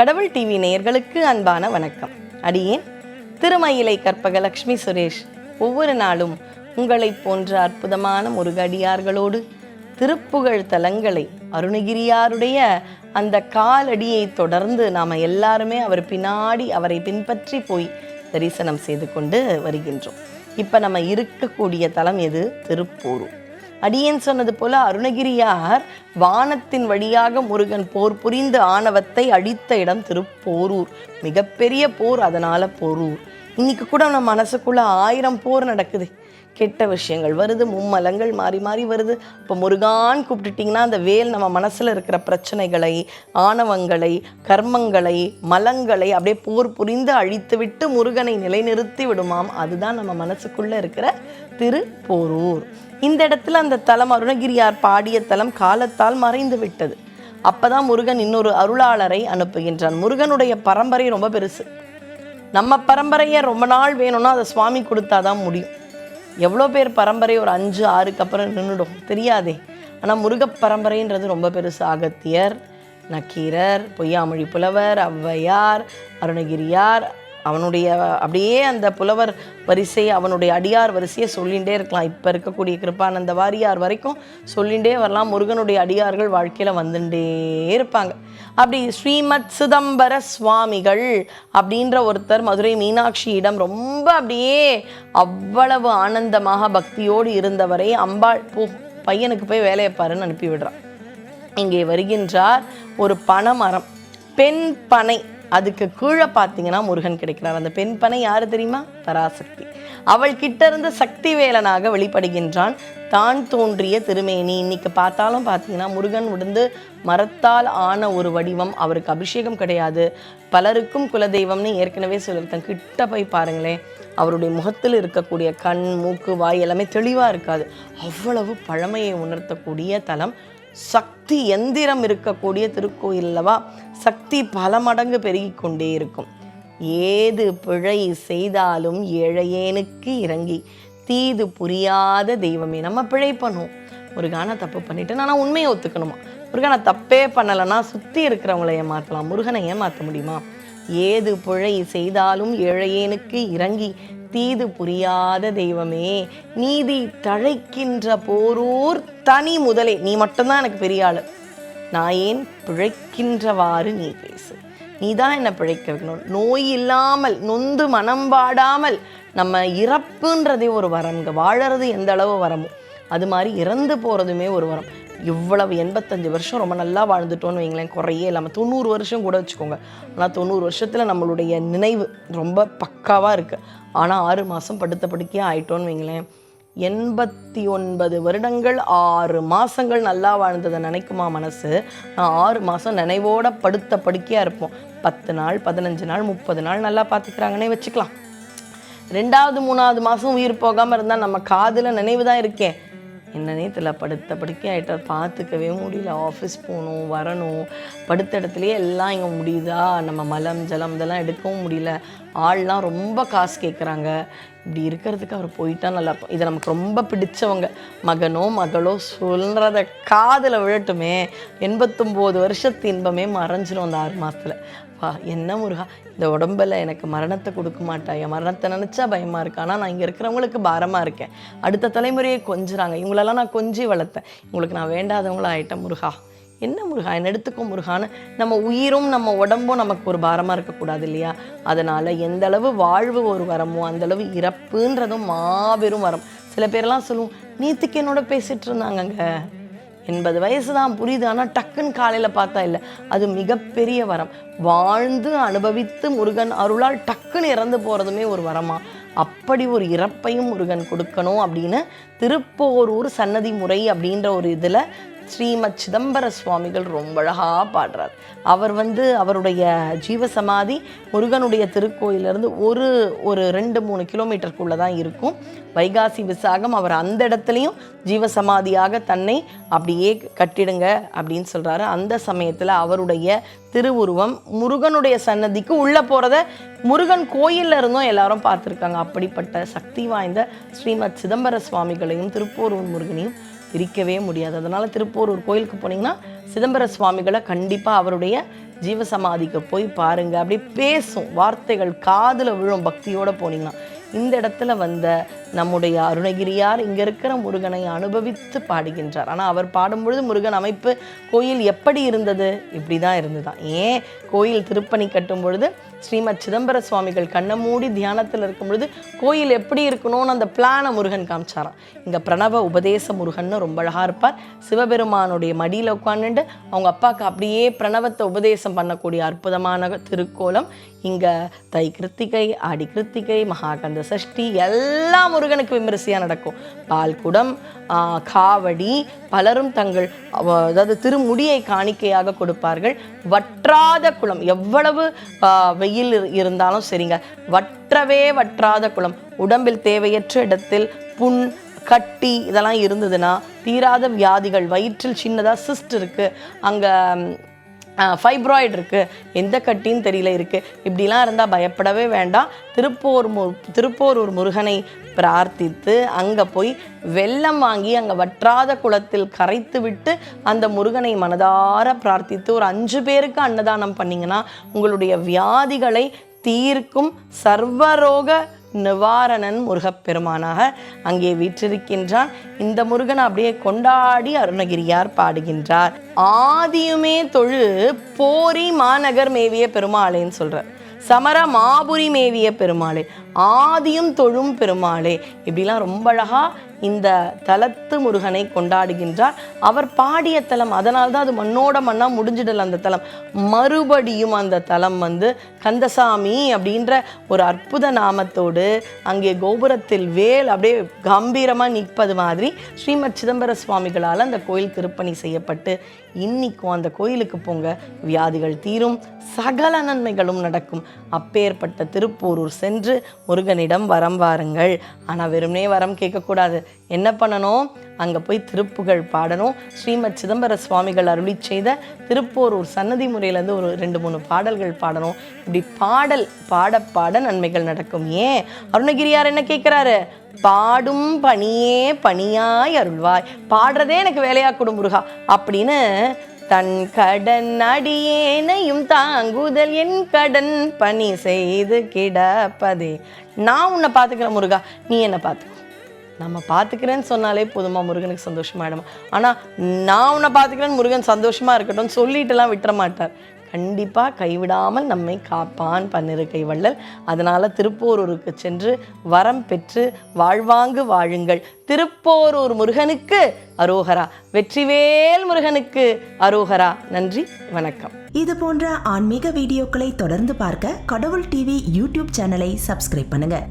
கடவுள் டிவி நேயர்களுக்கு அன்பான வணக்கம். அடியேன் திருமயிலை கற்பகலட்சுமி சுரேஷ். ஒவ்வொரு நாளும் உங்களைப் போன்ற அற்புதமான முருகடியார்களோடு திருப்புகழ் தலங்களை அருணகிரியாருடைய அந்த காலடியை தொடர்ந்து நாம் எல்லாருமே அவர் பின்னாடி அவரை பின்பற்றி போய் தரிசனம் செய்து கொண்டு வருகின்றோம். இப்போ நம்ம இருக்கக்கூடிய தலம் எது? திருப்பூரும் அடியேன் சொன்னது போல அருணகிரியார் வானத்தின் வழியாக முருகன் போர் புரிந்து ஆணவத்தை அழித்த இடம் திருப்போரூர். மிகப்பெரிய போர் அதனால போரூர். இன்னைக்கு கூட நம்ம மனசுக்குள்ள ஆயிரம் போர் நடக்குது. கெட்ட விஷயங்கள் வருது மும்மலங்கள் மாறி மாறி வருது. இப்போ முருகான் கூப்பிட்டுட்டிங்கன்னா அந்த வேல் நம்ம மனசில் இருக்கிற பிரச்சனைகளை ஆணவங்களை கர்மங்களை மலங்களை அப்படியே போர் புரிந்து அழித்துவிட்டு முருகனை நிலைநிறுத்தி விடுமாம். அதுதான் நம்ம மனசுக்குள்ளே இருக்கிற திருப்போரூர். இந்த இடத்துல அந்த தலம் அருணகிரியார் பாடிய தலம் காலத்தால் மறைந்து விட்டது. அப்போதான் முருகன் இன்னொரு அருளாளரை அனுப்புகின்றான். முருகனுடைய பரம்பரை ரொம்ப பெருசு. நம்ம பரம்பரையை ரொம்ப நாள் வேணும்னா அதை சுவாமி கொடுத்தாதான் முடியும். எவ்வளோ பேர் பரம்பரை ஒரு அஞ்சு ஆறுக்கு அப்புறம் நின்றுடும் தெரியாதே. ஆனால் முருக பரம்பரைன்றது ரொம்ப பெருசு. அகத்தியர் நக்கீரர் பொய்யாமொழி புலவர் ஔவையார் அருணகிரியார் அவனுடைய அப்படியே அந்த புலவர் வரிசை அவனுடைய அடியார் வரிசையை சொல்லிகிட்டே இருக்கலாம். இப்போ இருக்கக்கூடிய கிருப்பானந்த வாரியார் வரைக்கும் சொல்லிகிட்டே வரலாம். முருகனுடைய அடியார்கள் வாழ்க்கையில் வந்துட்டே இருப்பாங்க. அப்படி ஸ்ரீமத் சிதம்பர சுவாமிகள் அப்படின்ற ஒருத்தர் மதுரை மீனாட்சியிடம் ரொம்ப அப்படியே அவ்வளவு ஆனந்தமாக பக்தியோடு இருந்தவரை அம்பாள் போ பையனுக்கு போய் வேலையை பாருன்னு அனுப்பி விடுறான் இங்கே வருகின்றார் ஒரு பனை மரம் பெண் பனை. அதுக்கு கீழே பார்த்தீங்கன்னா முருகன் கிடைக்கிறார். அந்த பெண் பனை யார் தெரியுமா? பராசக்தி. அவள் கிட்ட இருந்து சக்தி வேலனாக வெளிப்படுகின்றான். தான் தோன்றிய திருமேனி. இன்னைக்கு பார்த்தாலும் பார்த்தீங்கன்னா முருகன் உடந்து மரத்தால் ஆன ஒரு வடிவம். அவருக்கு அபிஷேகம் கிடையாது. பலருக்கும் குலதெய்வம்னு ஏற்கனவே சொல்லியிருக்கேன் கிட்ட போய் பாருங்களேன். அவருடைய முகத்தில் இருக்கக்கூடிய கண் மூக்கு வாய் எல்லாமே தெளிவாக இருக்காது. அவ்வளவு பழமையை உணர்த்தக்கூடிய தலம் சக்தி எந்திரம் இருக்கக்கூடிய திருக்கோயில்லவா? சக்தி பல மடங்கு பெருகி கொண்டே இருக்கும். ஏது பிழை செய்தாலும் ஏழையேனுக்கு இறங்கி தீது புரியாத தெய்வமே. நம்ம பிழை பண்ணுவோம். முருகான தப்பு பண்ணிட்டு நான் உண்மையை ஒத்துக்கணுமா? முருகனை தப்பே பண்ணலைன்னா சுற்றி இருக்கிறவங்கள ஏமாற்றலாம் முருகனை ஏமாற்ற முடியுமா? ஏது பிழை செய்தாலும் ஏழையேனுக்கு இறங்கி தீது புரியாத தெய்வமே நீதி தழைக்கின்ற போரூர் தனி முதலே. நீ மட்டும்தான் எனக்கு பெரிய ஆளு. நான் ஏன் பிழைக்கின்றவாறு நீ பேசு. நீ தான் என்னை பிழைக்க வைக்கணும் நோய் இல்லாமல் நொந்து மனம் பாடாமல் நம்ம இறப்புன்றதே ஒரு வரம். இங்கே வாழறது எந்த அளவு வரமோ. அது மாதிரி இறந்து போகிறதுமே ஒரு வரம். இவ்வளவு எண்பத்தஞ்சு வருஷம் ரொம்ப நல்லா வாழ்ந்துட்டோன்னு வைங்களேன் குறையே இல்லாமல் தொண்ணூறு வருஷம் கூட வச்சுக்கோங்க. ஆனால் தொண்ணூறு வருஷத்தில் நம்மளுடைய நினைவு ரொம்ப பக்காவாக இருக்குது ஆனால் ஆறு மாதம் படுத்த படுக்கையாக ஆயிட்டோன்னு வைங்களேன். எண்பத்தி ஒன்பது வருடங்கள் ஆறு மாதங்கள் நல்லா வாழ்ந்ததை நினைக்குமா மனசு? நான் ஆறு மாதம் நினைவோட படுத்த படுக்கையாக இருப்போம். பத்து நாள் பதினஞ்சு நாள் முப்பது நாள் நல்லா பார்த்துக்கிறாங்கன்னே வச்சுக்கலாம். ரெண்டாவது மூணாவது மாதம் உயிர் போகாமல் இருந்தால் நம்ம காதில் நினைவு தான் இருக்கேன் என்னன்னே தெரியல படுத்த படுக்கையாகிட்ட ஆகிட்டார் பார்த்துக்கவே முடியல. ஆஃபீஸ் போகணும் வரணும். படுத்த இடத்துலையே எல்லாம் இங்கே முடியுதா? நம்ம மலம் ஜலம் இதெல்லாம் எடுக்கவும் முடியல. ஆள்லாம் ரொம்ப காசு கேட்குறாங்க இப்படி இருக்கிறதுக்கு அவர் போயிட்டா நல்லா இருக்கும். நமக்கு ரொம்ப பிடிச்சவங்க. மகனோ மகளோ சொல்கிறத காதில் விழட்டுமே. எண்பத்தொம்போது வருஷத்து இன்பமே மறைஞ்சிடும் அந்த ஆறு மாதத்தில் அப்பா என்ன முருகா? இந்த உடம்பில் எனக்கு மரணத்தை கொடுக்க மாட்டாயா மரணத்தை நினச்சா பயமாக இருக்கு. ஆனால் நான் இங்கே இருக்கிறவங்களுக்கு பாரமாக இருக்கேன். அடுத்த தலைமுறையை கொஞ்சுறாங்க. இவங்களெல்லாம் நான் கொஞ்சி வளர்த்தேன். இவங்களுக்கு நான் வேண்டாதவங்களா ஆயிட்டேன் முருகா. என்ன முருகா? என்ன எடுத்துக்கோ முருகான்னு நம்ம உயிரும் நம்ம உடம்பும் நமக்கு ஒரு பாரமாக இருக்கக்கூடாது இல்லையா? அதனால் எந்த அளவு வாழ்வு ஒரு வரமோ அந்தளவு இறப்புன்றதும் மாபெரும் வரம். சில பேர்லாம் சொல்லுவோம் நீத்துக்கு என்னோட பேசிகிட்டு இருந்தாங்கங்க. எண்பது வயசு தான் புரியுது ஆனால் டக்குன்னு காலையில் பார்த்தா இல்லை. அது மிகப்பெரிய வரம். வாழ்ந்து அனுபவித்து முருகன் அருளால் டக்குன்னு இறந்து போகிறதுமே ஒரு வரமா? அப்படி ஒரு இறப்பையும் முருகன் கொடுக்கணும் அப்படின்னு திருப்போரூர் சன்னதி முறை அப்படின்ற ஒரு இதில் ஸ்ரீமத் சிதம்பர சுவாமிகள் ரொம்ப அழகாக பாடுறார். அவர் வந்து அவருடைய ஜீவசமாதி முருகனுடைய திருக்கோயிலிருந்து ஒரு ஒரு ரெண்டு மூணு கிலோமீட்டருக்குள்ளே தான் இருக்கும். வைகாசி விசாகம் அவர் அந்த இடத்துலையும் ஜீவசமாதியாக தன்னை அப்படியே கட்டிடுங்க அப்படின்னு சொல்கிறாரு அந்த சமயத்தில் அவருடைய திருவுருவம் முருகனுடைய சன்னதிக்கு உள்ளே போகிறத முருகன் கோயிலில் இருந்தும் எல்லாரும் பார்த்துருக்காங்க. அப்படிப்பட்ட சக்தி வாய்ந்த ஸ்ரீமத் சிதம்பர சுவாமிகளையும் திருப்போரூர் முருகனையும் பிரிக்கவே முடியாது. அதனால் திருப்போரூர் கோயிலுக்கு போனீங்கன்னா சிதம்பர சுவாமிகளை கண்டிப்பாக அவருடைய ஜீவசமாதிக்கு போய் பாருங்க. அப்படியே பேசும் வார்த்தைகள் காதில் விழும் பக்தியோட போனீங்கன்னா இந்த இடத்துல வந்த நம்முடைய அருணகிரியார் இங்கே இருக்கிற முருகனை அனுபவித்து பாடுகின்றார். ஆனால் அவர் பாடும்பொழுது முருகன் அமைப்பு கோயில் எப்படி இருந்தது? இப்படி தான் இருந்துதான். ஏன் கோயில் திருப்பணி கட்டும் பொழுது ஸ்ரீமத் சிதம்பர சுவாமிகள் கண்ணை மூடி தியானத்தில் இருக்கும் பொழுது கோயில் எப்படி இருக்கணும்னு அந்த பிளானை முருகன் காமிச்சாராம். இங்கே பிரணவ உபதேச முருகன்னு ரொம்ப அழகாக இருப்பார். சிவபெருமானுடைய மடியில் உட்காந்துட்டு அவங்க அப்பாவுக்கு அப்படியே பிரணவத்தை உபதேசம் பண்ணக்கூடிய அற்புதமான திருக்கோலம். இங்கே தை கிருத்திகை ஆடி கிருத்திகை மகாகந்த சஷ்டி எல்லாம் முருகனுக்கு விமரிசையாக நடக்கும். பால்குடம் காவடி பலரும் தங்கள் அதாவது திருமுடியை காணிக்கையாக கொடுப்பார்கள். வற்றாத குளம் எவ்வளவு வெயில் இரு- இருந்தாலும் சரிங்க. வற்றவே வற்றாத குளம் உடம்பில் தேவையற்ற இடத்தில் புண் கட்டி இதெல்லாம் இருந்ததுன்னா தீராத வியாதிகள் வயிற்றில் சின்னதாக சிஸ்ட் இருக்குது அங்கே ஃபைப்ராய்டு இருக்குது எந்த கட்டின்னு தெரியல இருக்குது இப்படிலாம் இருந்தால் பயப்படவே வேண்டாம். திருப்போர் மு திருப்போரூர் முருகனை பிரார்த்தித்து அங்கே போய் வெள்ளம் வாங்கி அங்கே வற்றாத குளத்தில் கரைத்து விட்டு அந்த முருகனை மனதார பிரார்த்தித்து ஒரு அஞ்சு பேருக்கு அன்னதானம் பண்ணிங்கன்னா உங்களுடைய வியாதிகளை தீர்க்கும் சர்வரோக நிவாரணன் முருகப்பெருமானாக அங்கே வீற்றிருக்கின்றான். இந்த முருகன் அப்படியே கொண்டாடி அருணகிரியார் பாடுகின்றார். ஆதியுமே தொழு போரி மாநகர் மேவிய பெருமாளேன்னு சொல்கிறார் சமர மாபுரி மேவிய பெருமாளே ஆதியும் தொழும் பெருமாளே இப்படிலாம் ரொம்ப அழகா இந்த தலத்து முருகனை கொண்டாடுகின்றார். அவர் பாடிய தலம் அதனால்தான் அது மண்ணோட மண்ணா முடிஞ்சிடல அந்த தலம். மறுபடியும் அந்த தலம் வந்து கந்தசாமி அப்படின்ற ஒரு அற்புத நாமத்தோடு அங்கே கோபுரத்தில் வேல் அப்படியே கம்பீரமாக நிற்பது மாதிரி ஸ்ரீமத் சிதம்பர சுவாமிகளால் அந்த கோயில் திருப்பணி செய்யப்பட்டு இன்னிக்கும் அந்த கோயிலுக்கு போங்க. வியாதிகள் தீரும் சகல நன்மைகளும் நடக்கும். அப்பேற்பட்ட திருப்போரூர் சென்று முருகனிடம் வரம் வாருங்கள். ஆனால் வெறுமனே வரம் கேட்கக்கூடாது. என்ன பண்ணணும்? அங்கே போய் திருப்புகழ் பாடணும். ஸ்ரீமத் சிதம்பர சுவாமிகள் அருளி செய்த திருப்போரூர் சன்னதி முறையிலேருந்து ஒரு ரெண்டு மூணு பாடல்கள் பாடணும். இப்படி பாடல் பாட பாட நன்மைகள் நடக்கும். ஏன்? அருணகிரியார் என்ன கேட்குறாரு? பாடும் பணியே பணியாய் அருள்வாய். பாடுறதே எனக்கு வேலையா கொடு முருகா. அப்படின்னு தன் கடன் அடியேனையும் தாங்குதல் என் கடன் பணி செய்து கிடப்பதே. நான் உன்னை பார்த்துக்கிறேன் முருகா. நீ என்னை பார்த்துக்கோ. நம்ம பார்த்துக்கிறேன்னு சொன்னாலே போதுமா முருகனுக்கு சந்தோஷமாயிடுமா ஆனால் நான் உன்னை பார்த்துக்கிறேன்னு முருகன் சந்தோஷமா இருக்கட்டும் சொல்லிட்டுலாம் விட்டுற மாட்டார். கண்டிப்பாக கைவிடாமல் நம்மை காப்பான் பன்னிரு வள்ளல் அதனால் திருப்போரூருக்கு சென்று வரம் பெற்று வாழ்வாங்கு வாழுங்கள். திருப்போரூர் முருகனுக்கு அரோகரா. வெற்றிவேல் முருகனுக்கு அரோகரா. நன்றி வணக்கம். இது போன்ற ஆன்மீக வீடியோக்களை தொடர்ந்து பார்க்க கடவுள் டிவி யூடியூப் சேனலை சப்ஸ்கிரைப் பண்ணுங்கள்